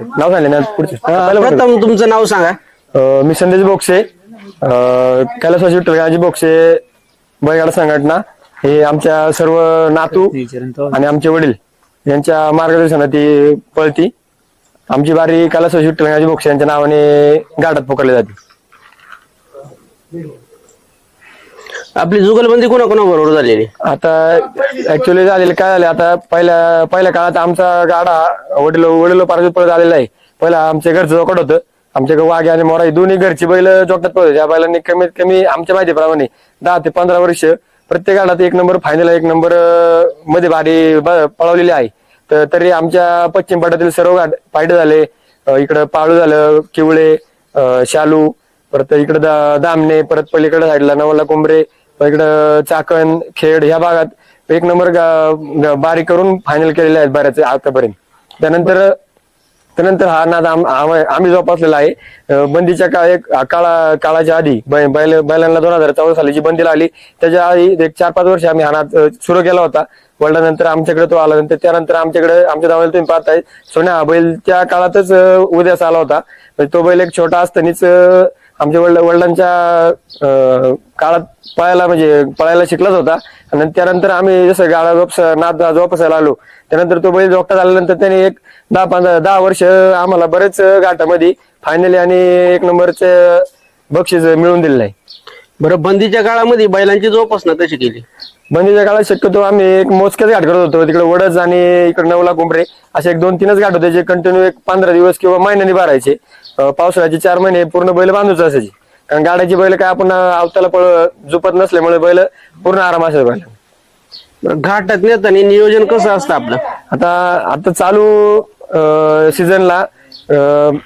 नाव ना पुढचे. प्रथम तुमचं नाव सांगा. अं, मी संदेश बोक्षे अं, कैलासवासी विठ्ठल गाजी बोक्षे बैलगाडा संघटना. हे आमच्या सर्व नातू आणि आमचे वडील यांच्या मार्गदर्शनात ही पळती. आमची बारी कैलासवासी विठ्ठल गाजी बोक्षे यांच्या नावाने गाठात पकडली जाते. आपली जुगलबंदी कोणाकोणाबरोबर झालेली? आता ऍक्च्युली झालेलं काय झालं आता पहिल्या पहिल्या काळात आमचा गाडा वडील वडील पारजूत पळत आलेला आहे. पहिला आमच्या घरचं जोकड होतं. आमच्याकडे वाघे आणि मोराई दोन्ही घरची बैल जोकटात पळत या बैलांनी कमीत कमी आमच्या माहितीप्रमाणे दहा ते पंधरा वर्ष प्रत्येक गाडात एक नंबर फायनल एक नंबरमध्ये भारी ब- पळवलेली आहे. तर तरी आमच्या पश्चिम पट्ट्यातील सर्व घाट पायडे झाले. इकडं पाळू झालं किवळे शालू परत इकडे दामणे परत पलीकडे साईडला नवला कोंबरे इकडं चाकण खेड ह्या भागात एक नंबर गा- बारी करून फायनल केलेले आहेत बऱ्याच आतापर्यंत. त्यानंतर त्यानंतर हा नाद आम- आम- आम्ही जोपासलेला आहे. अं, बंदीच्या काळ एक काळा काळाच्या आधी बै- बैल बैलांना दोन हजार चौदा साली जी बंदी लागली त्याच्या आधी एक चार पाच वर्ष आम्ही हा नाद सुरू केला होता. वडिलांनंतर आमच्याकडे तो आला नंतर त्यानंतर आमच्याकडे आमच्या गावाला तुम्ही पाहताय सोन्या हा बैल त्या काळातच अं, उदयास आला होता. म्हणजे तो बैल एक छोटा असतानीच अं, आमच्या वडील वडिलांच्या अं, काळात पळायला म्हणजे पळायला शिकलाच होता. आणि त्यानंतर आम्ही जसं गाडा जोपस नाद जोपासायला आलो. त्यानंतर तो बैल जोपटा झाल्यानंतर त्याने एक दहा पंधरा दहा वर्ष आम्हाला बरेच गाठामध्ये फायनली आणि एक नंबरचे बक्षीस मिळवून दिलेलं आहे. बरं बंदीच्या काळामध्ये बैलांची जोपासना कशी केली? बंदीच्या काळात शक्यतो आम्ही एक मोजकेच घाट करत होतो. तिकडे वडच आणि इकडे नवला कोंबरे असे एक दोन तीनच घाट होते जे कंटिन्यू एक पंधरा दिवस किंवा महिन्यानी भरायचे. पावसाळ्याचे चार महिने पूर्ण बैल बांधूच असायची. कारण गाड्याची बैल काय आपण आवताला पळ झुपत नसल्यामुळे बैल पूर्ण आराम असायचा बैल घाटात नेताना नियोजन कसं असतं आपलं? आता आता चालू सीझनला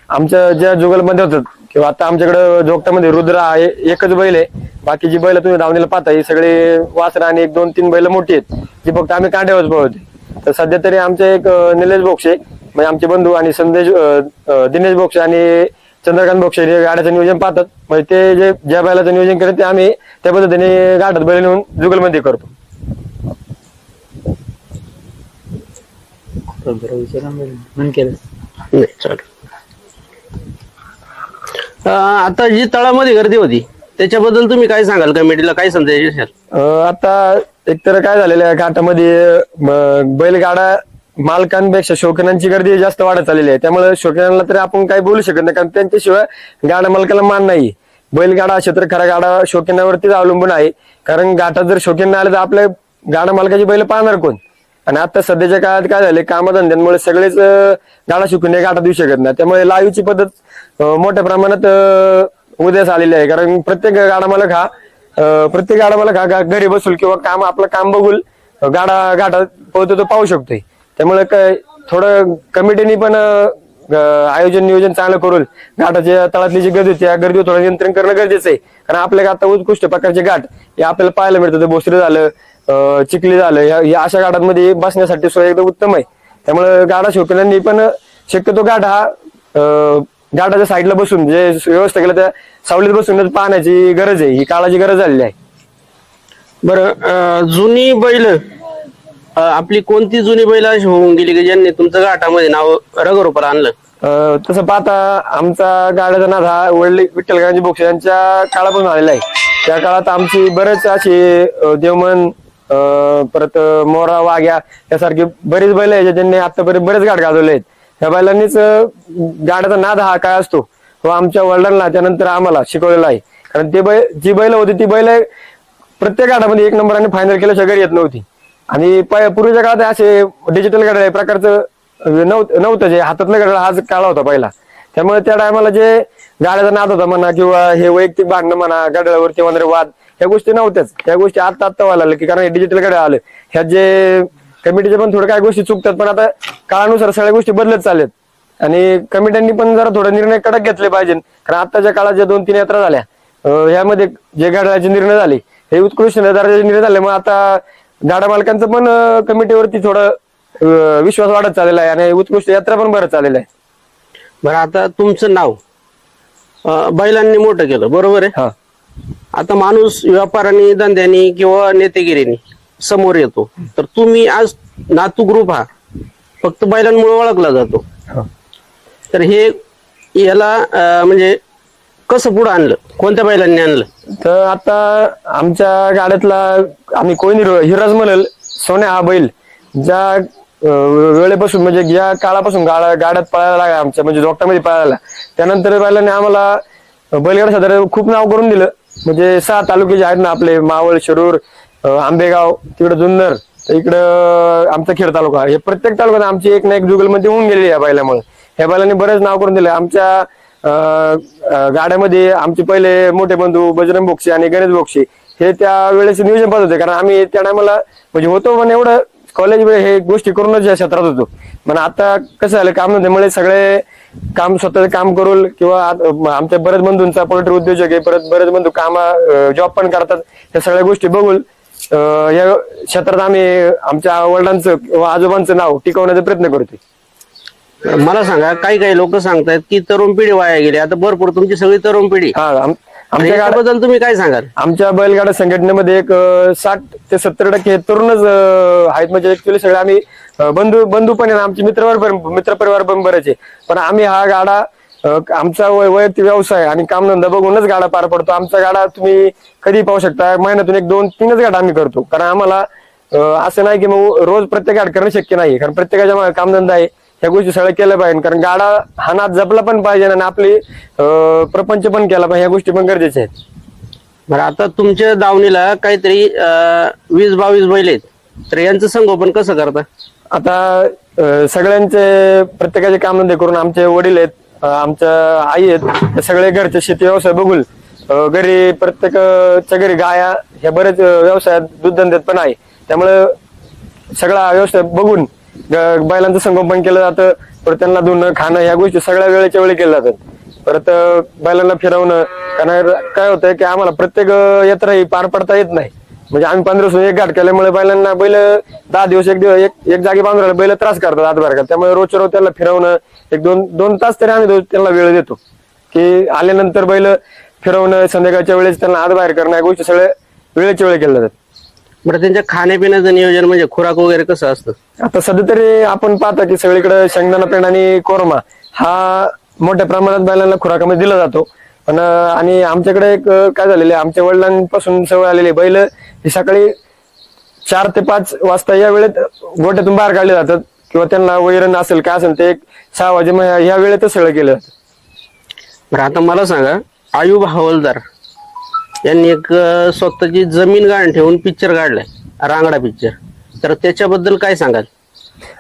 आमच्या ज्या जुगलमध्ये होतात किंवा आता आमच्याकडे जोगटामध्ये रुद्र आहे एकच बैल आहे. बाकीची बैल तुम्ही धावणीला पाहता ही सगळे वासरा आणि एक दोन तीन बैल मोठी आहेत. जी फक्त आम्ही कांड्यावर पळवते तर सध्या तरी आमचे एक निलेश बोक्षे म्हणजे आमचे बंधू आणि संदेश दिनेश बोक्षे आणि चंद्रकांत बोक्षे हे गाड्याचं नियोजन पाहतात. म्हणजे ते जे ज्या बैलाचं नियोजन करत ते आम्ही त्या पद्धतीने गाठात बैल नेऊन जुगलमध्ये करतो. नाही चालेल. अं, आता जी तळामध्ये गर्दी होती. त्याच्याबद्दल तुम्ही काय सांगाल? कमिटीला काय संदेश द्याल? अं, आता एकतर काय झालेलं आहे घाटामध्ये बैलगाडा मालकांपेक्षा शौकीनांची गर्दी जास्त वाढत चाललेली आहे. त्यामुळे शौकीनांना तरी आपण काही बोलू शकत नाही कारण त्यांच्याशिवाय गाडा मालकाला मान नाही. बैलगाडा क्षेत्र खरा गाडा शौकीनावरतीच अवलंबून आहे. कारण घाटात जर शौकीन आले तर आपल्या गाडा मालकाची बैल पाहणार कोण? आणि आता सध्याच्या काळात काय झाले कामधंद्यांमुळे सगळेच गाडा शिकून हे गाठात देऊ शकत नाही. त्यामुळे लाईव्हची पद्धत मोठ्या प्रमाणात उदयास आलेली आहे. कारण प्रत्येक गाडा मालक हा प्रत्येक गाडा मालक हा घरी बसून किंवा काम आपलं काम बघून गाडा गाठा पोहतो तो पाहू शकतोय. त्यामुळे काय थोडं कमिटीने पण आयोजन नियोजन चांगलं करून घाटाच्या तळातली जी गर्दी त्या गर्दीवर थोडं नियंत्रण करणं गरजेचं आहे. कारण आपल्या आता उत्कृष्ट प्रकारचे घाट हे आपल्याला पाहायला मिळतं ते भोसरी झालं चिखली झालं. या या अशा घाटांमध्ये बसण्यासाठी सोय एकदम उत्तम आहे. त्यामुळे गाडा शौकीनांनी पण शक्यतो घाट हा घाटाच्या साईडला बसून जे व्यवस्था केलं त्या सावलीत बसूनच पाहण्याची गरज आहे. ही काळाची गरज झालेली आहे. बरं जुनी बैल आपली कोणती जुनी बैल अशी होऊन गेली की ज्यांनी तुमचं घाटामध्ये नाव रगरोपर आणलं? तसं पाहता आमचा गाड्याचा नाद हा वडली विठ्ठल गांधी बोक्ष यांच्या काळापासून आलेला आहे. त्या काळात आमची बरेच अशी अं, देवमन परत मोरा वाघ्या यासारखी बरीच बैल आहे ज्यांनी आतापर्यंत बरेच गाठ गाजवले आहेत. त्या बैलांनीच गाड्याचा नाद हा काय असतो? व आमच्या वडिलांना त्यानंतर आम्हाला शिकवलेला आहे. कारण ते बैल जी बैल होती ती बैल प्रत्येक गाठामध्ये एक नंबराने फायनल केल्याशिवाय घरी येत नव्हती. आणि पूर्वीच्या काळात असे डिजिटल गाड्या प्रकारचं नव्हतं नव्हतं जे हातातलं गाड्या हाच काळा होता पहिला. त्यामुळे त्या टायमाला जे गाड्याचा नाद होता म्हणा किंवा हे वैयक्तिक भांडणं म्हणा गाड्यावरती वगैरे वाद ह्या गोष्टी नव्हत्याच. त्या गोष्टी आता आता व्हायला लागल्या की कारण डिजिटल गाड्या आलं. ह्यात जे कमिटीचे पण थोडं काही गोष्टी चुकतात पण आता काळानुसार सगळ्या गोष्टी बदलत चालल्यात. आणि कमिट्यांनी पण जरा थोडे निर्णय कडक घेतले पाहिजे. कारण आताच्या काळात ज्या दोन तीन यात्रा झाल्या ह्यामध्ये जे गाड्याचे निर्णय झाले हे उत्कृष्ट दर्जाचे निर्णय झाले. मग आता गाडा मालकांचं पण कमिटीवरती थोडं विश्वास वाढत चाललेला आहे. आणि उत्कृष्ट यात्रा पण भरत चाललेला आहे. बरं आता तुमचं नाव? बैलांनी मोठं केलं बरोबर आहे? हा. आता माणूस व्यापाराने धंद्याने किंवा नेतेगिरीने समोर येतो. तर तुम्ही आज नातू ग्रुप हा फक्त बैलांमुळे ओळखला जातो. तर हे याला म्हणजे कसं पुढं आणलं? कोणत्या बैलांनी आणलं? तर आता आमच्या गाड्यातला आम्ही कोणी हिराज म्हणेल सोन्या हा बैल ज्या वेळेपासून म्हणजे ज्या काळापासून गाड्या गाड्यात पळायला लागला आमच्या म्हणजे जोगटामध्ये पळायला त्यानंतर बैलांनी आम्हाला बैलगाडा सदर खूप नाव करून दिलं. म्हणजे सहा तालुके जे आहेत ना आपले मावळ शिरूर आंबेगाव तिकडं जुन्नर इकडं आमचा खेड तालुका. हे प्रत्येक तालुक्यात आमची एक ना एक जुगलमध्ये होऊन गेलेली या बैलामुळे. ह्या बैलाने बरेच नाव करून दिलं आमच्या गाड्यामध्ये आमचे पहिले मोठे बंधू बजरंग बोक्षी आणि गणेश बोक्षी हे त्या वेळेचे नियोजन पाहत होते. कारण आम्ही त्या टायमाला म्हणजे होतो पण एवढं कॉलेज हे गोष्टी करूनच या क्षेत्रात होतो. पण आता कसं झालं काम नव्हत्यामुळे सगळे काम स्वतःचं काम करून किंवा आमच्या बरेच बंधूंचा पोल्ट्री उद्योजक आहे परत बरेच बंधू कामा जॉब पण करतात. या सगळ्या गोष्टी बघून या क्षेत्रात आम्ही आमच्या वडिलांचं किंवा आजोबांचं नाव टिकवण्याचा प्रयत्न करतोय. मला सांगा काही काही लोक सांगतायत की तरुण पिढी वाया गेली. आता भरपूर तुमची सगळी तरुण पिढी. हा आम- आमच्या गाड्या याच्याबद्दल तुम्ही काय सांगाल? आमच्या बैलगाडा संघटनेमध्ये एक साठ ते सत्तर टक्के तरुणच आहेत. म्हणजे ऍक्च्युली सगळे आम्ही बंधू बंधू पण आहे आमचे मित्रवर पण मित्र परिवार पण बरेच आहे पण आम्ही हा गाडा आमचा वैयक्तिक व्यवसाय आणि कामधंदा बघूनच गाडा पार पडतो. आमचा गाडा तुम्ही कधी पाहू शकता. महिन्यातून एक दोन तीनच गाडा आम्ही करतो. कारण आम्हाला असं नाही की मग रोज प्रत्येक गाड करणं शक्य नाही. कारण प्रत्येकाच्या कामधंदा आहे. ह्या गोष्टी सगळ्या केल्या पाहिजे. कारण गाडा हा नाद जपला पण पाहिजे आणि आपली प्रपंच पण केला पाहिजे. ह्या गोष्टी पण गरजेच्या आहेत. बरं आता तुमच्या दावणीला काहीतरी अं, वीस बावीस बैल आहेत. तर यांचं संगोपन कसं करता? आता अ, सगळ्यांचे प्रत्येकाचे कामधंदे करून आमचे वडील आहेत अ, आमच्या आई आहेत सगळे घरचे शेती व्यवसाय बघून अ, घरी प्रत्येकाच्या घरी गाया ह्या बरेच अ, व्यवसायात दूध धंद्यात पण आहे. त्यामुळे सगळा व्यवसाय बघून ग- बैलांचं संगोपन केलं जातं परत त्यांना धुणं खाणं ह्या गोष्टी सगळ्या वेळेच्या वेळी केल्या जातात. परत बैलांना फिरवणं कारण काय होतंय की आम्हाला प्रत्येक अ, यात्रा ही पार पडता येत नाही. म्हणजे आम्ही पंधरा दिवस एक घाट केल्यामुळे बैलांना बैल दहा दिवस एक दिवस एक एक जागी बांधून राहिले बैल त्रास करतात हातभार का त्यामुळे रोजच्या रोज त्याला फिरवणं एक दोन दोन तास तरी आम्ही त्यांना वेळ देतो. की आल्यानंतर बैल फिरवणं संध्याकाळच्या वेळेस त्यांना आत करणं या गोष्टी सगळ्या वेळेच्या वेळी केल्या जातात. बरं त्यांच्या खाण्यापिण्याचं नियोजन म्हणजे खुराक वगैरे कसं असतं आता सध्या तरी आपण पाहता की सगळीकडे शेंगदाणा पेंड आणि कोरमा हा मोठ्या प्रमाणात बैलांना खुराकामध्ये दिला जातो पण अं, आणि आमच्याकडे एक अं, काय झालेलं आहे आमच्या वडिलांपासून सवय आलेली आहे. बैल ही सकाळी चार ते पाच वाजता या वेळेत गोट्यातून बाहेर काढले जातात किंवा त्यांना वैरण असेल काय असेल ते एक सहा वाजे ह्या वेळेतच सगळं केलं जातं बरं आता मला सांगा आयुब हवलदार यांनी एक स्वतःची जमीन गाळण ठेवून पिक्चर काढलाय. रांगडा पिक्चर तर त्याच्याबद्दल काय सांगाल?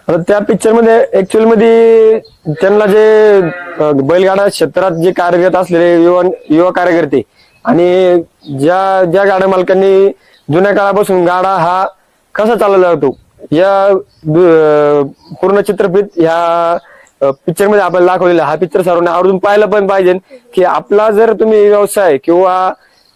आता त्या पिक्चरमध्ये ऍक्च्युअलमध्ये त्यांना जे बैलगाडा क्षेत्रात जे कार्यरत असलेले युवा युवा कार्यकर्ते आणि ज्या ज्या गाड्या मालकांनी जुन्या काळापासून गाडा हा कसा चालवला जातो या दु- पूर्ण चित्रफित ह्या पिक्चरमध्ये आपल्याला दाखवलेला हा पिक्चर सर्वांना आवर्जून पाहायला पण पाहिजे की आपला जर तुम्ही व्यवसाय किंवा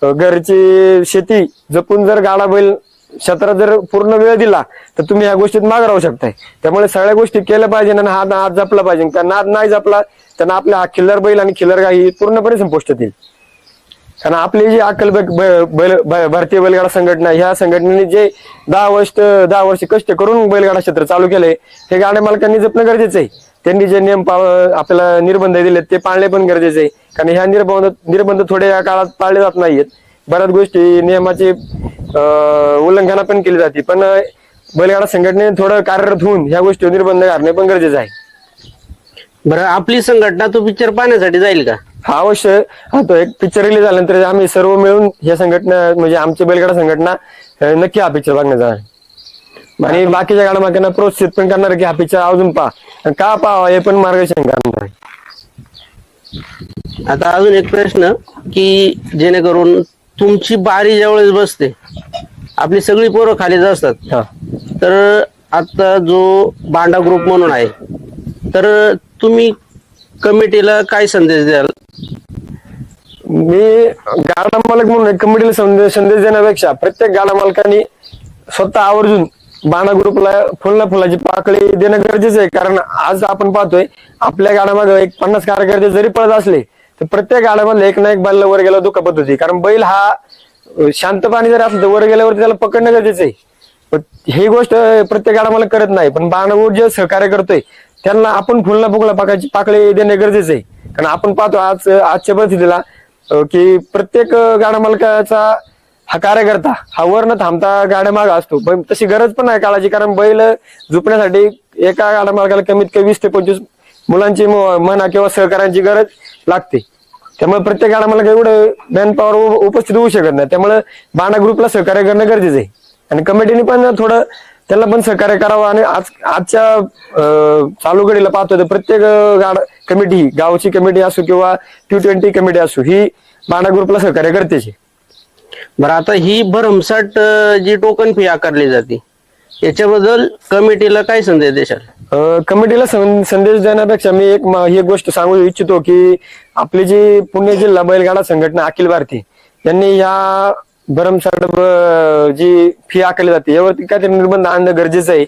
घरची शेती जपून जर गाडा बैल क्षेत्रात जर पूर्ण वेळ दिला तर तुम्ही ह्या गोष्टीत मागे राहू शकताय. त्यामुळे सगळ्या गोष्टी केल्या पाहिजे आणि हा नाद जपला पाहिजे. कारण नाद नाही जपला त्यांना आपल्या हा खिल्लर बैल आणि खिल्लर गाई पूर्णपणे संपुष्ट येतील कारण आपली जी अक्कल बैल भारतीय बैलगाडा संघटना ह्या संघटनेने जे दहा वर्ष दहा वर्ष कष्ट करून बैलगाडा क्षेत्र चालू केले हे गाड्या मालकांनी जपणं गरजेचं आहे. त्यांनी जे नियम आपल्याला निर्बंध दिलेत ते पाळणे पण गरजेचे आहे. कारण ह्या निर्बंध निर्बंध थोड्या या काळात पाळले जात नाहीयेत. बऱ्याच गोष्टी नियमाची उल्लंघना पण केली जाते. पण बैलगाडा संघटनेने थोडं कार्यरत होऊन ह्या गोष्टीवर निर्बंध घालणे पण गरजेचं आहे. बरं आपली संघटना तो पिक्चर पाहण्यासाठी जाईल का? हा अवश्य. हा तो एक पिक्चर रिलीज झाल्यानंतर आम्ही सर्व मिळून ह्या संघटना म्हणजे आमची बैलगाडा संघटना अं, नक्की हा पिक्चर बघण्याचा आहे. आणि बाकीच्या गाड्या मागांना प्रोत्साहित पण करणार की हा पिक्चर अजून पहा. का पाहावा हे पण मार्गदर्शन करणार. आहे आता अजून एक प्रश्न की जेणेकरून तुमची बारी ज्यावेळेस बसते आपली सगळी पोरं खालीच असतात हा. तर आता जो बांडा ग्रुप म्हणून आहे तर तुम्ही कमिटीला काय संदेश द्याल? मी गाडा मालक म्हणून कमिटीला संदेश संदेश देण्यापेक्षा प्रत्येक गाडा मालकांनी स्वतः आवर्जून बाणा ग्रुपला फुलना फुलाची पाकळी देणं गरजेचं आहे. कारण आज आपण पाहतोय आपल्या गाड्यामध्ये एक पन्नास कार्यकर्ते जरी पळत असले तर प्रत्येक गाड्यामध्ये एक ना एक बैल वर गेला दुखापत होती कारण बैल हा शांत पाणी जरी असलं तर वर गेल्यावरती त्याला पकडणं गरजेचं आहे. पण ही गोष्ट प्रत्येक गाडामाला करत नाही. पण बाणागुड जे सहकार्य करतोय त्यांना आपण फुलना फुगला पाकायची पाकळी देणे गरजेचं आहे. कारण आपण पाहतो आज आजच्या परिस्थितीला की प्रत्येक अं, गाडा मालकाचा हा कार्यकर्ता हा वर न थांबता गाड्या मागा असतो. पण तशी गरज पण आहे काळाची कारण बैल झुपण्यासाठी एका गाड्या मार्गाला कमीत कमी वीस ते पंचवीस मुलांची म्हणा किंवा सहकार्यांची गरज लागते. त्यामुळे प्रत्येक गाड्या मला एवढं मॅन पॉवर उपस्थित होऊ शकत नाही. त्यामुळे बाणा ग्रुपला सहकार्य करणं गरजेचं आहे. आणि कमिटीने पण थोडं त्याला पण सहकार्य करावं. आणि आज आजच्या चालू घडीला पाहतो तर प्रत्येक गाड कमिटी गावची कमिटी असो किंवा टी ट्वेंटी कमिटी असो ही बाणा ग्रुपला सहकार्य करतेची बरं आता ही भरमसाठ अं, जी टोकन फी आकारली जाते याच्याबद्दल कमिटीला काय संदेश देशाल? कमिटीला सं- संदेश देण्यापेक्षा मी एक म- ही गोष्ट सांगू इच्छितो की आपली जी पुणे जिल्हा बैलगाडा संघटना अखिल भारतीय यांनी या भरमसाठ ब- जी फी आकारली जाते यावरती काहीतरी निर्बंध आणणं गरजेचं आहे.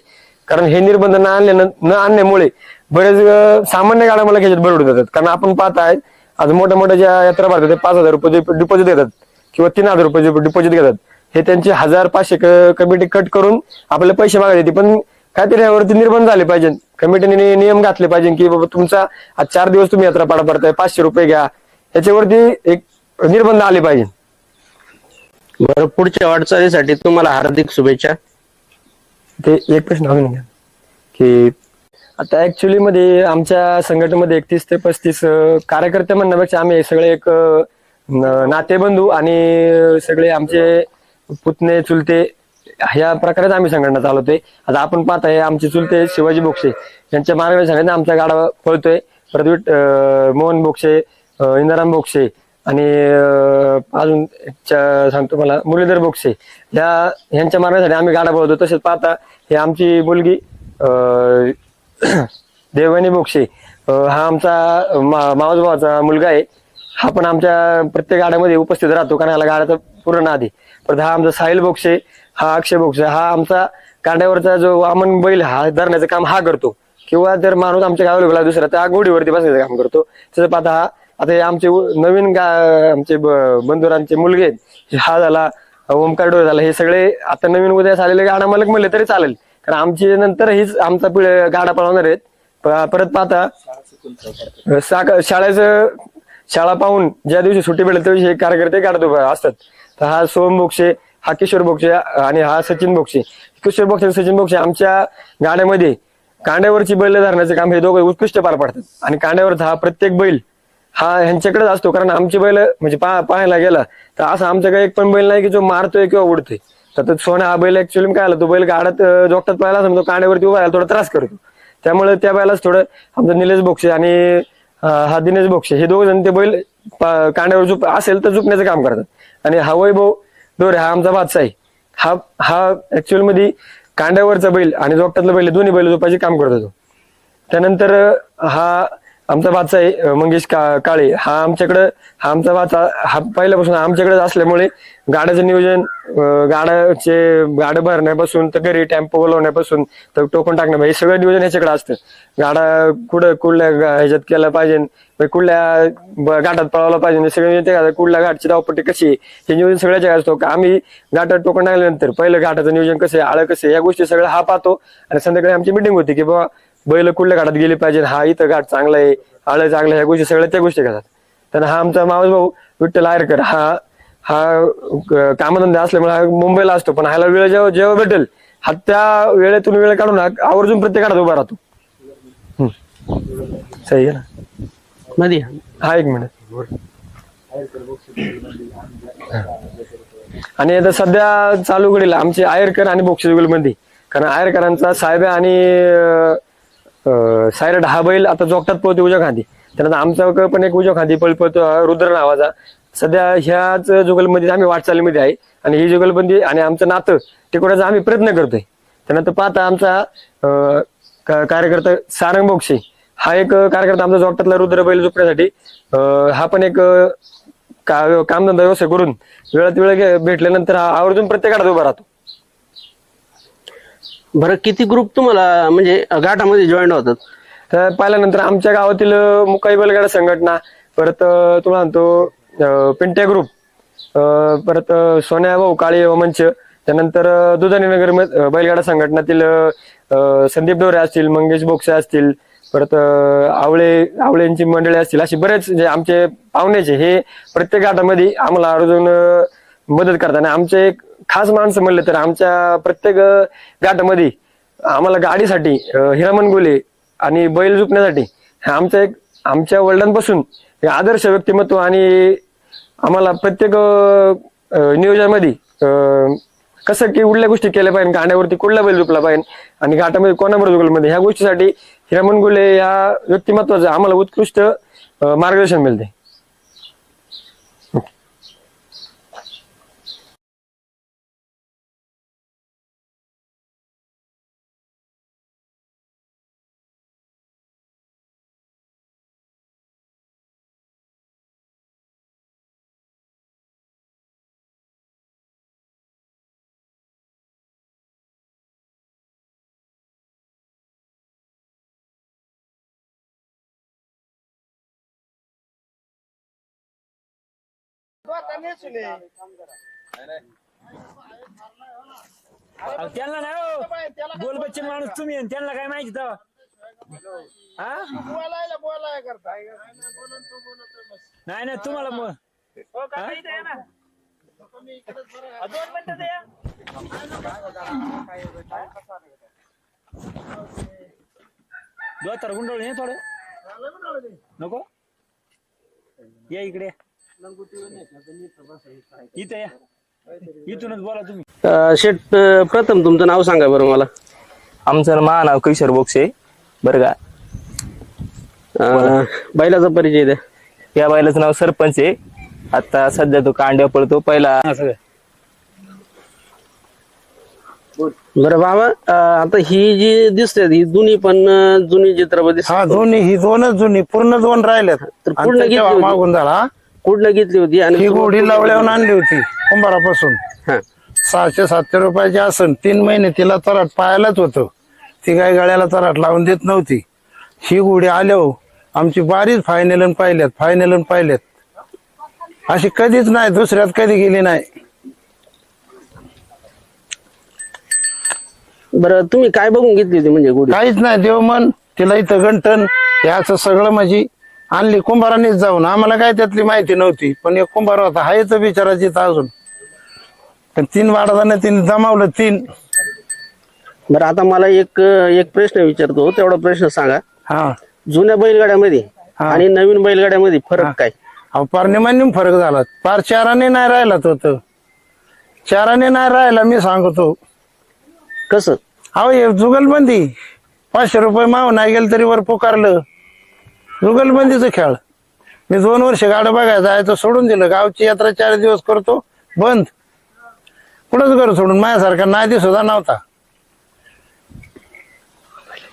कारण हे निर्बंध न आणले न आणण्यामुळे बरेच सामान्य गाड्या मला घ्यायच्यात बरडून जातात. कारण आपण पाहत आहे आज मोठ्या मोठ्या ज्या यात्रा भरतात ते पाच हजार रुपये डिपॉझिट देतात. किंवा तीन हजार रुपये डिपॉझिट घेतात हे त्यांचे हजार पाचशे कमिटी कट करून आपले पैसे मागायला येते पण काहीतरी यावरती निर्बंध झाले पाहिजे. कमिटीने नियम घातले पाहिजे की बाबा तुमचा आज चार दिवस तुम्ही यात्रा पाडा पडताय पाचशे रुपये घ्या. याच्यावरती एक निर्बंध आले पाहिजे. बरं पुढच्या वाटचालीसाठी तुम्हाला हार्दिक शुभेच्छा. ते एक प्रश्न अजून घ्या. की आता ऍक्च्युली मध्ये आमच्या संघटनेमध्ये एकतीस ते पस्तीस कार्यकर्ते म्हणण्यापेक्षा आम्ही सगळे एक न- नातेबंधू आणि सगळे आमचे पुतणे चुलते ह्या प्रकारेच आम्ही संघटना चालवतोय. आता आपण पाहताय आमचे चुलते शिवाजी बोक्षे यांच्या मार्गदर्शनाने आमचा गाडा पळतोय. परत विट- अं, मोहन बोक्षे अं, इंदाराम बोक्षे आणि अं, अजून च- सांगतो मला मुरलीधर बोक्षे या यांच्या मार्गासाठी आम्ही गाडा पळवतो तसेच पाहता हे आमची मुलगी अं, देवयानी बोक्षे अं, हा आमचा मा- मावस भावाचा मुलगा आहे. हा पण आमच्या प्रत्येक गाड्यामध्ये उपस्थित राहतो कारण याला गाड्याचा पूर्ण नाद. आहे परत हा आमचा साहिल बोक्षे हा अक्षय बोक्षे हा आमचा कांड्यावरचा जो वामन बैल हा धरण्याचं काम हा करतो. किंवा जर माणूस आमच्या गावाला गेला दुसरा तर घोडीवरती बसण्याचं काम करतो. तसं पाहता हा आता हे आमचे नवीन गा आमचे बंधुरांचे मुलगे आहेत. हा झाला ओमकार डोळे झाला हे सगळे आता नवीन उद्यास आलेले गाडा मालक म्हणले तरी चालेल. कारण आमची नंतर हीच आमचा पिढ गाडा पळवणार आहेत. परत पाहता शाळेचं शाळा पाहून ज्या दिवशी सुट्टी भेटेल त्या दिवशी हे कार्यकर्ते गाडत उभे असतात. तर हा सोम बोक्षे हा किशोर बोक्षे आणि हा सचिन बोक्षे किशोर बोक्षे सचिन बोक्षे आमच्या गाड्यामध्ये कांड्यावरची बैल धरण्याचे काम हे दोघं उत्कृष्ट पार पाडतात. आणि कांड्यावरचा हा प्रत्येक बैल हा ह्यांच्याकडेच असतो कारण आमचे बैल म्हणजे पा पाहायला गेला तर असं आमच्याकडे एक पण बैल नाही की जो मारतोय किंवा उडतोय. तर तो सोना हा बैल ऍक्च्युअली काय आला तो बैल गाडत अं, जोगतात पाहायला समजा कांड्यावरती उभा थोडा त्रास करतो. त्यामुळे त्या बैलाच थोडं आमचं निलेश बोक्षे आणि हा दिनेश बोक्षे हे दोघ जण ते बैल कांड्यावर झुप असेल तर झुपण्याचं काम करतात. आणि हा वैभव डोरे हा आमचा बादशाह आहे. हा हा ऍक्च्युअलमध्ये कांड्यावरचा बैल आणि जोगटातला बैल दोन्ही बैल झोपायचे काम करत होतो. त्यानंतर हा आमचा बाचा आहे मंगेश का काळे. हा आमच्याकडं हा आमचा बाचा हा पहिल्यापासून आमच्याकडे असल्यामुळे गाड्याचं नियोजन गाड्याचे गाडं भरण्यापासून तर घरी टेम्पो बोलवण्यापासून तर टोकन टाकण्या हे सगळं नियोजन ह्याच्याकडे असतं. गाडा कुठं कुठल्या ह्याच्यात केलं पाहिजे कुठल्या घाटात पळवला पाहिजे सगळं नियोजन कुठल्या घाटची धावपट्टी कशी आहे? हे नियोजन सगळ्याच्या असतो. का आम्ही घाटात टोकन टाकल्यानंतर पहिलं घाटाचं नियोजन कसं आहे आळं कसं या गोष्टी सगळं हा पाहतो. आणि संध्याकाळी आमची मिटिंग होती की बाबा बैल कुठल्या घाटात गेली पाहिजे हा इथं घाट चांगला आहे आळं चांगलं ह्या गोष्टी सगळ्या त्या गोष्टी करतात तर हा आमचा मावस भाऊ विठ्ठल आयरकर हा हा कामधंदे असल्यामुळे हा मुंबईला असतो पण ह्याला वेळ जेव्हा जेव्हा भेटेल हा त्या वेळेतून वेळ काढून हा आवर्जून प्रत्येक घाटात उभा राहतो. हम्म. सही आहे ना? मध्ये. हा एक मिनिट. आणि आता सध्या चालू घडीला आमचे आयरकर आणि बोक्षजुगलमध्ये कारण आयरकरांचा साहेब आणि अं, सायरड हा बैल आता जोगतात पळतो उजव्या खांदी. त्यानंतर आमचा पण एक उजव्या खांदी पळ पळतो रुद्र नावाचा. सध्या ह्याच जुगलमध्ये आम्ही वाटचालीमध्ये आहे आणि ही जुगलबंदी आणि आमचं नातं टिकवण्याचा आम्ही प्रयत्न करतोय. त्यानंतर पाहता आमचा कार्यकर्ता सारंग बोक्षे हा एक कार्यकर्ता आमचा जोगटातला रुद्र बैल जोपण्यासाठी हा पण एक कामधंदा व्यवसाय करून वेळात वेळ भेटल्यानंतर हा आवर्जून प्रत्येकाला उभा राहतो. बरं किती ग्रुप तुम्हाला म्हणजे घाटामध्ये जॉईन होतात? तर पाहिल्यानंतर आमच्या गावातील अं, मुकाई बैलगाडा संघटना परत अं, तुम्हाला म्हणतो अं, पिंट्या ग्रुप अं, परत अं, सोन्या भाऊ काळे मंच त्यानंतर अं, नगर म- अं, बैलगाडा संघटनातील अं, अं, संदीप डोरे असतील मंगेश बोक्षे असतील परत अं, आवळे आवळेंची मंडळी असतील असे बरेच जे आमचे पाहुण्याचे हे प्रत्येक घाटामध्ये आम्हाला आवर्जून मदत करतात. आणि आमचे एक खास माणसं म्हणले तर आमच्या प्रत्येक अं, घाटामध्ये आम्हाला गाडीसाठी हिरामन गोले आणि बैल झुकण्यासाठी आमचं एक आमच्या वडिलांपासून हे आदर्श व्यक्तिमत्व आणि आम्हाला प्रत्येक नियोजनामध्ये कसं की कुठल्या गोष्टी केल्या पाहिजे गाण्यावरती कुठला बैल झुकला पाहिजे आणि घाटामध्ये कोणाबरोबर झुकलमध्ये ह्या गोष्टीसाठी हिरामन गोले या व्यक्तिमत्वाचं आम्हाला उत्कृष्ट मार्गदर्शन मिळते अहो, त्यांना नाही हो. बोल बच्चन माणूस तुम्ही आणि त्यांना काय माहिती तेव्हा हा? नाही नाही तुम्हाला मग हा? दोतर गुंडवून ये थोडं. नको. या इकडे इथे या. इथूनच बोला तुम्ही. अं, शेठ अं, प्रथम तुमचं नाव सांगा बरं मला. आमचं मा नाव किशोर बोक्षे बरं का? अं, बैलाचा परिचय द्या. या बैलाचं नाव सरपंच आहे. आता सध्या तो कांड्या पळतो. पहिला बरं बाबा अं, आता ही जी दिसते ही दोन्ही पण अं, जुनी चित्रपट दिसते. हा दोन्ही ही दोनच जुनी पूर्ण दोन राहिल्यात तर पूर्ण होती. मागून झाला? कुठलं घेतली होती आणि ही गोडी लावल्यावर आणली होती कुंभारापासून. हा. सहाशे सातशे रुपयाची असन तीन महिने तिला तराट पायालाच होतं. ती काय गळ्याला तराट लावून देत नव्हती. ही गोडी आल्यावर आमची बारीच फायनल पाहिल्यात फायनल पाहिल्यात. अशी कधीच नाही दुसऱ्यात कधी गेली नाही. बरं तुम्ही काय बघून घेतली होती म्हणजे काहीच नाही देवमन तिला इथं गंटन याचं सगळं म्हणजे आणली कुंभारानेच जाऊन. आम्हाला काय त्यातली माहिती नव्हती. पण एक कुंभार होता. हाय तर बिचाराची इथं अजून. पण तीन वाढताना तिने जमावलं तीन. बरं आता मला एक एक प्रश्न विचारतो. तेवढा प्रश्न सांगा. हा. जुन्या बैलगाड्यामध्ये हा. आणि नवीन बैलगाड्यामध्ये फरक काय? अहो पार फरक झाला. पार चाराने नाही राहिला तो तर चाराने नाही राहिला मी सांगतो. कसं? अहो हे जुगलबंदी. पाचशे रुपये माव नाही गेलं तरी वर पुकारलं. जुगलबंदीचा खेळ. मी दोन वर्ष गाडं बघायला जायचं सोडून दिलं. गावची यात्रा चार दिवस करतो बंद. कुठंच घर सोडून माझ्यासारखा नादी सुद्धा नव्हता.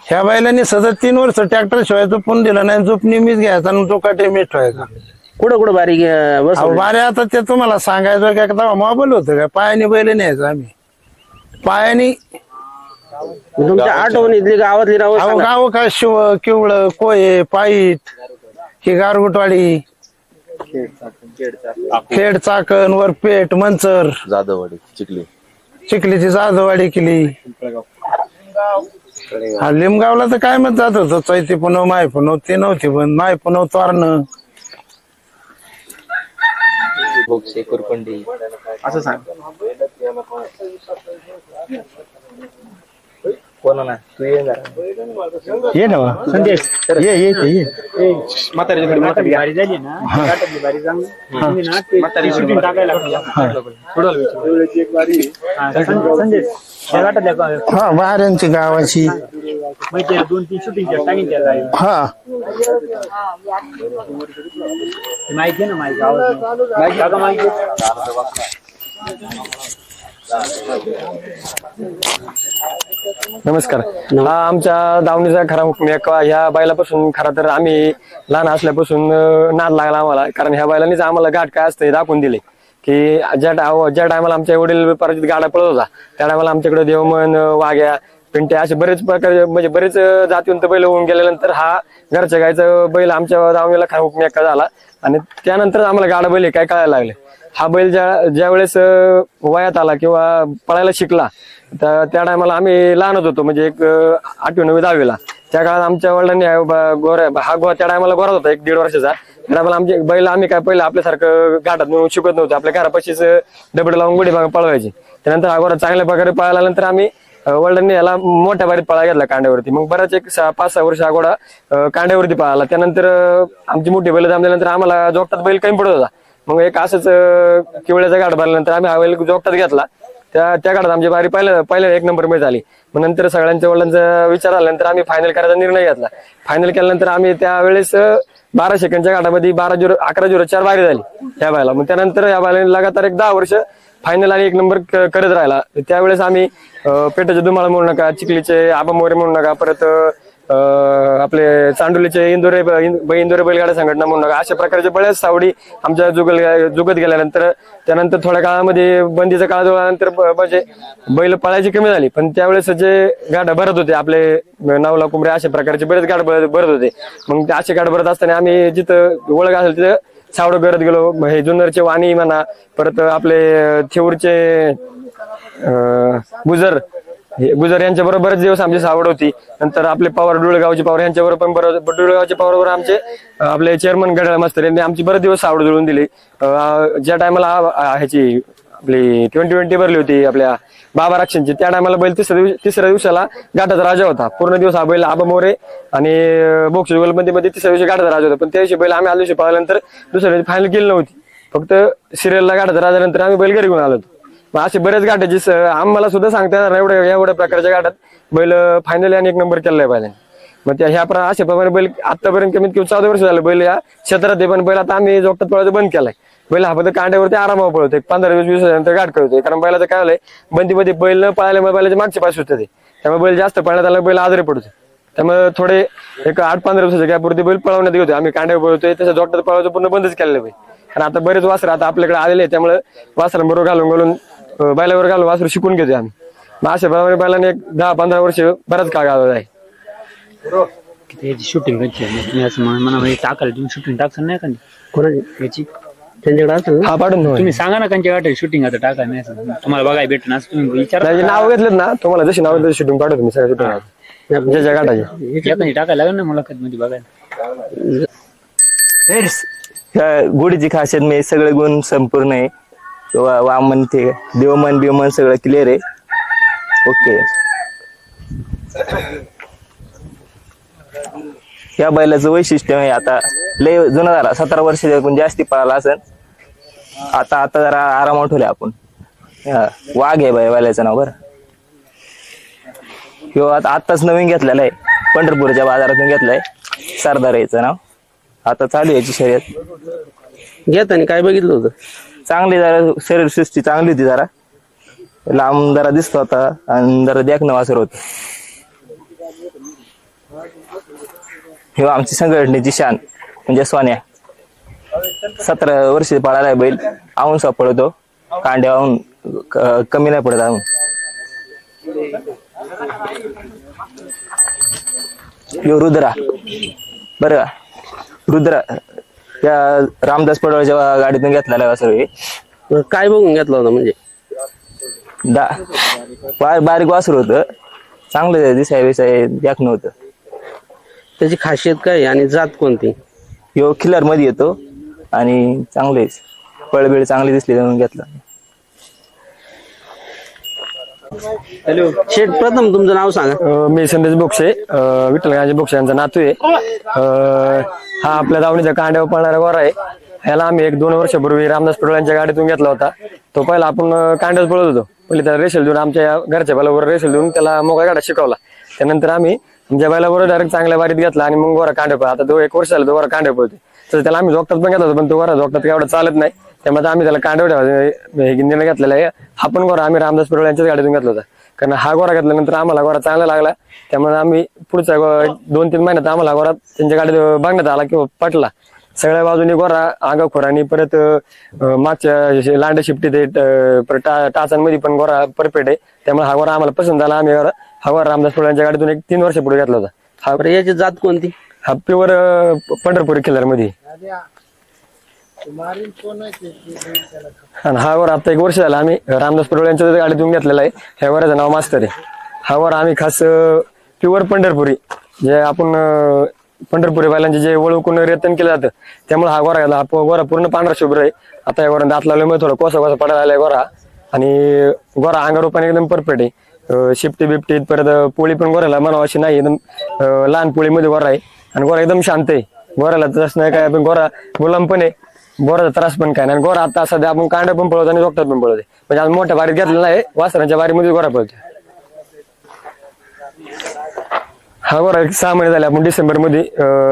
ह्या बैलांनी सतत तीन वर्ष ट्रॅक्टर शिवाय झोपून दिलं नाही. झोप मीच घ्यायचा आणि तो काटे मीच ठेवायचा. कुठं कुठं बारीक अं, बस अहो बारे आता ते तुम्हाला सांगायचं का? तेव्हा मोबाईल होतं का? पायाने बैल न्यायचं आम्ही. पायाने तुमच्या आठवणीतली गावातली नावं अहो. गाव काय शिव किवळ कोये पाईट ही गारगुटवाडी खेड चाकण वरपेट मंचर जाधववाडी चिखली. चिखलीची जाधववाडी केली. हा लिमगावला तर काय मत जात होतं? चैती पुनव माय पुनव ते नव्हती पण माय पुनव तोरण असं सांग. कोणा ना तू ये ना संदेश ये ये ये म्हातारीच्या घरी बारी झाली ना गाठातली बारी चांगली तुम्ही ना ते shooting टाकायला लागला. हा, सं- संदेश त्या गाठातल्या का- हा बाहेरची गावाची मग ते दोन तीन शूटिंग टाकीन त्या जागी. हा माहिती आहे ना माहिती आवाज माहिती का माहिती नमस्कार. हा आमच्या दावणीचा खरा हुकूम एक ह्या बैलापासून खरा तर आम्ही लहान असल्यापासून नाद लागला आम्हाला. कारण ह्या बैलांनीच आम्हाला गाठ काय असतं हे दाखवून दिले. की ज्या ज्या टायमाला आमच्या वडील पराजित गाडा पळत होता त्या टायमाला आमच्याकडे देवमन अं, वाघ्या पिंट्या असे बरेच प्रकार म्हणजे बरेच जातीवंत बैल होऊन गेल्यानंतर हा घरच्या गायचा बैल आमच्या दावणीला खरा हुकूम एका झाला. आणि त्यानंतर आम्हाला गाडा बैल काय कळायला लागले. हा बैल ज्या ज्या वेळेस वयात आला किंवा पळायला शिकला तर त्या टायमाला आम्ही लहानच होतो. म्हणजे एक आठवी नववी दहावीला. त्या काळात आमच्या वडिलांनी गोऱ्या हा गो त्या टायमाला गोराच होता एक दीड वर्षाचा. त्या टायमाला आमचे बैल आम्ही काय पहिलं आपल्यासारखं गाठात नेऊन शिकत नव्हतो. आपल्या घरापाशीच दबड लावून गुढी भाग पळवायची. त्यानंतर हा गोरा चांगल्या प्रकारे पळाल्यानंतर आम्ही वडिलांनी याला मोठ्या बारीत पळा घेतला कांड्यावरती. मग बराच एक सहा पाच सहा वर्ष हा कांड्यावरती पळाला. त्यानंतर आमची मोठी बैल जमल्यानंतर आम्हाला जोगतात बैल कमी पडत होता. मग एक असंच किवळ्याचा गाठ भरल्यानंतर आम्ही हवेल जोगतात घेतला. त्या त्या काळात आमची बारी पहिल्या पहिल्या एक नंबरमध्ये झाली. मग नंतर सगळ्यांच्या वडिलांचा विचार आल्यानंतर आम्ही फायनल करायचा निर्णय घेतला. फायनल केल्यानंतर आम्ही त्यावेळेस बारा सेकंडच्या गाठामध्ये बारा झिरो अकरा झिरो चार बारी झाली या बायला. मग त्यानंतर या बायला लगातार एक दहा वर्ष फायनल आणि एक नंबर क- करत राहिला. त्यावेळेस आम्ही पेटाच्या दुमाळा दुमाळ म्हणू नका चिखलीचे आबा मोरे म्हणू नका परत आपले चांडोलीचे इंदोरे ब- इंदोरे बैलगाडा संघटना म्हणून अशा प्रकारचे बऱ्याच सावडी आमच्या जुगल जुगत गेल्यानंतर त्यानंतर थोड्या काळामध्ये बंदीचा काळ जवळनंतर म्हणजे बैल पळायची कमी झाली. पण त्यावेळेस जे गाठ भरत होते आपले नावला कुंबरे अशा प्रकारचे बरेच गाड भरत होते. मग ते असे गाड भरत असताना आम्ही जिथं ओळख असेल तिथं सावडं करत गेलो. हे जुन्नरचे वाणी म्हणा परत आपले थेऊरचे गुजर हे गुजर यांच्या बरोबर बरेच दिवस आमची सावड होती. नंतर आपले पवार डुळगावचे पवार यांच्या बरोबर पण बरोबर डुळगावचे पवार बरोबर आमचे आपले चेअरमन गडाळ मास्तर यांनी आमची बरेच दिवस सावड जुळून दिली. ज्या टायमाला ह्याची आपली ट्वेंटी ट्वेंटी भरली होती आपल्या बाबा राक्षांची त्या टायमाला बैल तिसऱ्या दिवशी तिसऱ्या दिवसाला गाठाचा राजा होता. पूर्ण दिवस हा बैल आबा मोरे आणि बोक्ष जुगलमध्ये मध्ये तिसऱ्या दिवशी गाठाचा राजा होता. पण त्या दिवशी बैल आम्ही आल्या दिवशी पाहिल्यानंतर दुसऱ्या दिवशी फायनल केली नव्हती. फक्त सिरियलला गाठाचा राजा नंतर आम्ही बैल घरी घेऊन आलो होतो. मग असे बरेच गाठाची स- आम्हाला सुद्धा सांगता येणार एवढ्या एवढ्या प्रकारच्या गाठात. बैल फायनली आणि एक नंबर केलाय बैलाने मग त्या ह्या प्र- अशा प्रमाणे बैल आतापर्यंत कमीत कमी चौदा वर्ष झालं बैल या क्षेत्रात आहे पण बैल आता आम्ही जोगटात पळायचं बंद केलाय. बैल हा फक्त कांड्यावरती आरामावर पळतो. पंधरा वीस वीस नंतर गाठ करतोय. कारण बैलाचं काय झालंय बंदीमध्ये बैल न पळाल्यामुळे बैलाचे मागचे पास होते ते. त्यामुळे बैल जास्त पळण्यात आला बैल आजारी पडतो त्यामुळे थोडे एक आठ पंधरा दिवसाच्या गॅपवरती बैल पळवण्यात येते आम्ही कांड्यावर पळतोय तसं जोगटात पळवायचं पूर्ण बंदच केलेलं बैल कारण आता बरेच वासर आता आपल्याकडे आलेले आहे त्यामुळे वासरांबरोबर घालून घालून बैलावर घालून वासरू शिकून घेतोय आम्ही. मग अशा प्रमाणे बैलाने एक दहा पंधरा वर्ष बराच काळ घालवला आहे. शूटिंग कशी आहे? मी असं म्हणा तुम्ही शूटिंग टाकसान नाही का कोणाची? याची? त्यांच्याकडे असेल ना हा पाठवून ठेवा. तुम्ही सांगा ना कंच्या गाठी शूटिंग आता टाका नाही असं. तुम्हाला बघायला भेटणार असं तुम्ही विचारा. त्याचे नाव घेतलेत ना? तुम्हाला जशी नाव तशी शूटिंग पाठवतो मी सगळ्या शूटिंग ज्याच्या गाठाची. एखादी टाकायला लागेल ना मुलाखत मध्ये बघायला ह्या गुढीची खासियत मी सगळे गुण संपूर्ण आहे. किंवा वामन ते देवमन बिवमन सगळं क्लिअर आहे. ओके या बैलाचं वैशिष्ट्य आहे आता लय जुना झाला. सतरा वर्ष जास्ती पळाला असेल. आता आता जरा आरामावर ठेवले आपण. हा, वाघ आहे बाई बैलाचं नाव बरं. किंवा आता आत्ताच नवीन घेतलेलं आहे. पंढरपूरच्या बाजारातून घेतलंय. सरदार याचं नाव. आता चालू आहे याची शर्यत. घेताना काय बघितलं होतं? चांगली जरा शरीर सृष्टी चांगली होती जरा. लांब जरा दिसत होता आणि जरा देखणं वासर होत. हे आमची संघटनेची शान म्हणजे सोन्या. सतरा वर्ष पळाला बैल आऊन पळतो. कांड्याहून क- कमी नाही पडत आऊन. यो रुद्रा. बरं का? रुद्रा त्या रामदास पडवळच्या गाडीतून घेतलेला वासर हे काय बघून घेतला होता म्हणजे? दा बा- बारीक वासर होतं. चांगलं दिसाय विसाय देखणं होतं त्याची खासियत काय आहे? आणि जात कोणती? ह्यो खिल्लरमध्ये येतो. आणि चांगले पळबिळ चांगली दिसली म्हणून घेतलं. हॅलो. शेठ प्रथम तुमचं नाव सांगा. अं, मी संदेश बोक्षे अं, विठ्ठल गांजे बोक्षे यांचा नातू आहे. अं, हा आपल्या दावणीच्या कांड्यावर पळणारा गोरा आहे. ह्याला आम्ही एक दोन वर्षापूर्वी रामदास पडोळ यांच्या गाडीतून घेतला होता. तो पहिला आपण अं, कांड्यावर पळत होतो. पहिले त्याला रेशल देऊन आमच्या घरच्या बैलावर रेशल देऊन त्याला मोकळा गाडा शिकवला. त्यानंतर आम्ही आमच्या बैलावर डायरेक्ट चांगल्या बारीत घेतला आणि मग गोरा कांडे आता तो एक वर्ष झाला तो गोरा कांड्या पळतो तर त्याला आम्ही जोगतात पण घेतला होता पण तो गोरा जोगतात एवढं चालत नाही. त्यामुळे आम्ही त्याला कांडे ठेवायचं हे निर्णय घेतलेला आहे. हा पण गोरा आम्ही रामदास पडोळ यांच्याच गाडीतून घेतला होता. कारण हा गोरा घेतल्यानंतर आम्हाला गोरा चांगला लागला. त्यामुळे आम्ही पुढच्या दोन तीन महिन्यात आम्हाला गोरा त्यांच्या गाडीत बघण्यात आला किंवा पटला. सगळ्या बाजूनी गोरा आगाखोरानी परत अं, मागच्या लांडे शिफ्टीत आहे, ट- परत टा- टाचांमध्ये पण गोरा परफेक्ट आहे. त्यामुळे हा गोरा आम्हाला पसंत झाला. आम्ही गोरा हा गोरा रामदास पडोळ यांच्या गाडीतून एक तीन वर्ष पुढे घेतला होता. हा याची जात कोणती? हा प्युअर पंढरपुरी किल्लरमध्ये आणि हा वर आता एक वर्ष झाला आम्ही रामदास पडोळ यांच्या गाडी देऊन घेतलेला आहे. ह्या वराचं नाव मास्तर आहे. हा वर आम्ही खास प्युअर पंढरपुरी जे आपण पंढरपुरी बायलांचे जे वळूकून रेतन केलं जातं त्यामुळे हा गोरा घातला हा गोरा पूर्ण पांढरा शुभ्र आहे. आता या गोरा दात लावल्यामुळे थोडं कोसा कोसा पडायला आलाय गोरा. आणि गोरा अंगारूपाने एकदम परफेक्ट आहे. शिफ्टी शिपटी परत पोळी पण गोऱ्याला म्हणावं अशी नाही. एकदम लहान पोळीमध्ये गोरा आहे. आणि गोरा एकदम शांत आहे. गोऱ्याला तसं नाही काय पण गोरा गुलाम पण आहे. गोराचा त्रास पण काय नाही. आणि गोरा आता सध्या आपण कांड पण पळवतो आणि डॉक्टर पण पळवते. म्हणजे आज मोठ्या बारीत घेतलेला आहे वासरांच्या बारीमध्ये गोरा पळतो हा गोरा एक सहा महिने झाले आपण डिसेंबरमध्ये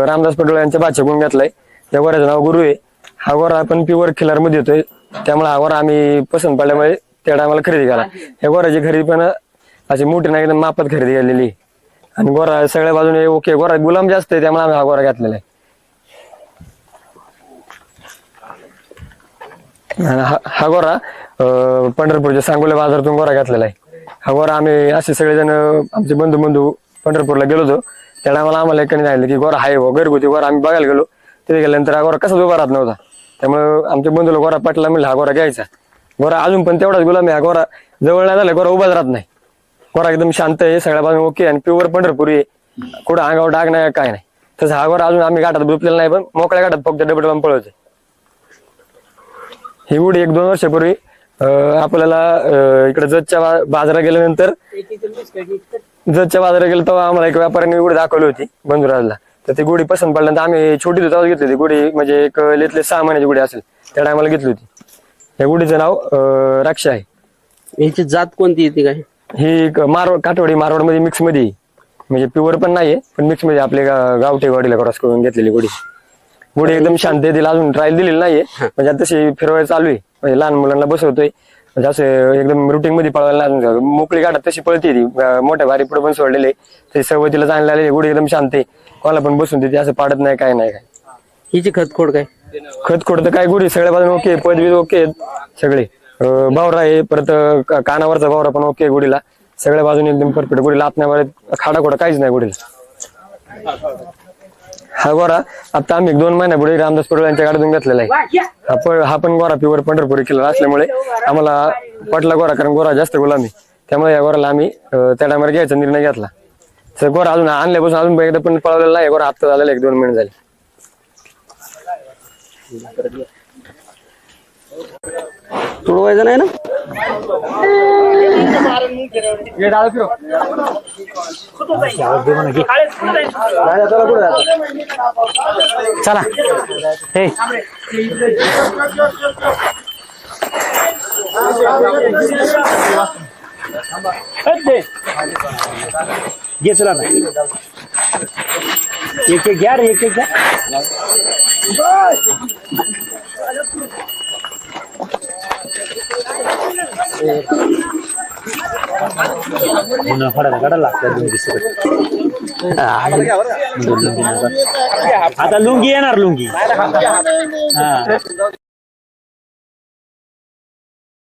रामदास पटोळे यांच्या बादशा गुण घेतलाय. त्या गोऱ्याचं नाव गुरु आहे. हा गोरा आपण प्युअर खिलारमध्ये येतोय. त्यामुळे हा गोरा आम्ही पसंत पडल्यामुळे त्या टायमाला खरेदी केला या गोऱ्याची खरेदी पण अशी मोठी नाही एकदम मापात खरेदी केलेली आहे. आणि गोरा सगळ्या बाजूने ओके गोरा गुलाम जास्त आहे त्यामुळे आम्ही हा गोरा घेतलेला आहे. हा हा गोरा अं, पंढरपूरच्या सांगोला बाजारातून गोरा घातलेला आहे. हा गोरा आम्ही असे सगळेजण आमचे बंधू बंधू पंढरपूरला गेलो होतो. त्या टायमाला आम्हाला एक सांगितलं की गोरा आहे बुवा, घरगुती गोरा आम्ही बघायला गेलो. तिथे गेल्यानंतर हा गोरा कसाच उभा राहत नव्हता. त्यामुळे आमच्या बंधूला गोरा पटला म्हणलं हा गोरा घ्यायचा. गोरा अजून पण तेवढाच गुलाम आहे. हा गोरा जवळ नाही झाला गोरा उभाच राहत नाही. गोरा एकदम शांत आहे सगळ्या बाजून ओके आणि प्युअर पंढरपुरी आहे. कुठं अंगावर डाग नाही काय नाही. तसं हा गोरा अजून आम्ही गाठात बुपलेला नाही पण मोकळ्या गाठात फक्त डबल डबल पळवते ही उडी एक दोन वर्षापूर्वी अं, आपल्याला इकडे जतच्या बा- बाजारात गेल्यानंतर जतच्या बाजारात गेलो तेव्हा आम्हाला एक व्यापाऱ्याने उडी दाखवली होती बंधुराजला. तर ती गुढी पसंत पडल्यानंतर आम्ही छोटी होती घेतली होती. गुढी म्हणजे एक लेतले सहा महिन्याची गुढी असेल त्या टायमाला घेतली होती. या गुढीचं नाव अं, राक्षा आहे. याची जात कोणती येते काय? ही एक मारवाड काठवाडी मारवाडमध्ये मिक्समध्ये आहे. म्हणजे प्युअर पण नाहीये पण मिक्समध्ये आपले गा- गावठी वाडीला क्रॉस करून घेतलेली गुढी. गुढी एकदम शांत आहे तिला अजून ट्रायल दिलेली नाहीये. म्हणजे आता तशी फिरवायला चालू आहे. म्हणजे लहान मुलांना बसवतोय. म्हणजे असं एकदम रुटीन मध्ये पळवायला नाही अजून. मोकळी गाठात तशी पळते ती. मोठ्या भारी पुढे पण सोडलेले. ते सवय तिला चांगली आलेली गुढी एकदम शांत आहे. कोणाला पण बसून देते. असं पाडत नाही काय नाही काय. हिची खतखोड काय? खत खोड तर काय गुढी. सगळ्या बाजून ओके पदवीत ओके सगळे. अं, बावरा आहे. परत कानावरचा बावरा पण ओके गुढीला. सगळ्या बाजूने एकदम परफेक्ट गुढीला आतण्यावर खाडा खोडा काहीच नाही गुढीला. हा गोरा आता आम्ही एक दोन महिन्यापुढे रामदास पडोळ यांच्या गाडीतून घेतलेला आहे. हा पण हा पण गोरा प्युअर पंढरपुरी किल्ला असल्यामुळे आम्हाला पटला गोरा कारण गोरा जास्त गुलामी. त्यामुळे या गोराला आम्ही अं, त्या टायमाला घ्यायचा निर्णय घेतला. तर गोरा अजून आणल्यापासून अजून एकदा पण पळवलेला नाही गोरा आता झालेला एक दोन महिने झाले. तुडवायचं नाही ना? चला हे. घे चला ना. एक एक घ्या रे एक एक घ्या. फडाला काढायला लागतात लुंगी सगळं. आता लुंगी येणार लुंगी. हा.